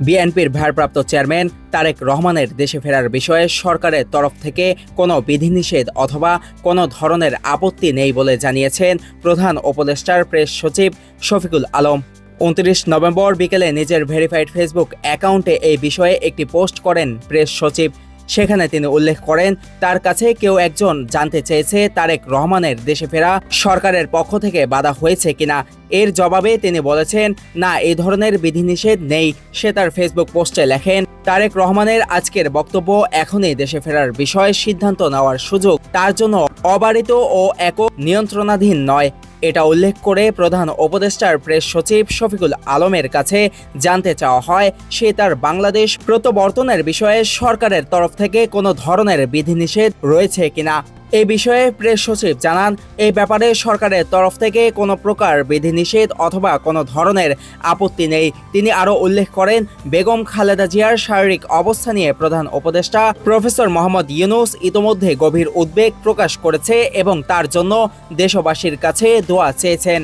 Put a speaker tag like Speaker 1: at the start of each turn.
Speaker 1: বিএনপির ভারপ্রাপ্ত চেয়ারম্যান তারেক রহমানের দেশে ফেরার বিষয়ে সরকারের তরফ থেকে কোনো বিধিনিষেধ অথবা কোনো ধরনের আপত্তি নেই বলে জানিয়েছেন প্রধান উপদেষ্টার প্রেস সচিব শফিকুল আলম। উনত্রিশ নভেম্বর বিকেলে নিজের ভেরিফাইড ফেসবুক অ্যাকাউন্টে এই বিষয়ে একটি পোস্ট করেন প্রেস সচিব। সেখানে তিনি উল্লেখ করেন, তার কাছে কেউ একজন জানতে চেয়েছে তারেক রহমানের দেশে ফেরা সরকারের পক্ষ থেকে বাধা হয়েছে কিনা। এর জবাবে তিনি বলেছেন, না এই ধরনের বিধিনিষেধ নেই। সে তার ফেসবুক পোস্টে লেখেন, তারেক রহমানের আজকের বক্তব্য এখনই দেশে ফেরার বিষয়ে সিদ্ধান্ত নেওয়ার সুযোগ। তার জন্য অবারিত ও একক নিয়ন্ত্রণাধীন নয়। এটা উল্লেখ করে প্রধান উপদেষ্টার প্রেস সচিব শফিকুল আলমের কাছে জানতে চাওয়া হয়, সে তার বাংলাদেশ প্রত্যাবর্তনের বিষয়ে সরকারের তরফ থেকে কোনো ধরনের বিধিনিষেধ রয়েছে কিনা। এ বিষয়ে প্রেস সচিব জানান এই ব্যাপারে সরকারের তরফ থেকে কোনো প্রকার বিধিনিষেধ অথবা কোনো ধরনের আপত্তি নেই। তিনি আরও উল্লেখ করেন, বেগম খালেদা জিয়ার শারীরিক অবস্থা নিয়ে প্রধান উপদেষ্টা প্রফেসর মোহাম্মদ ইউনুস ইতোমধ্যে গভীর উদ্বেগ প্রকাশ করেছে এবং তার জন্য দেশবাসীর কাছে দোয়া চেয়েছেন।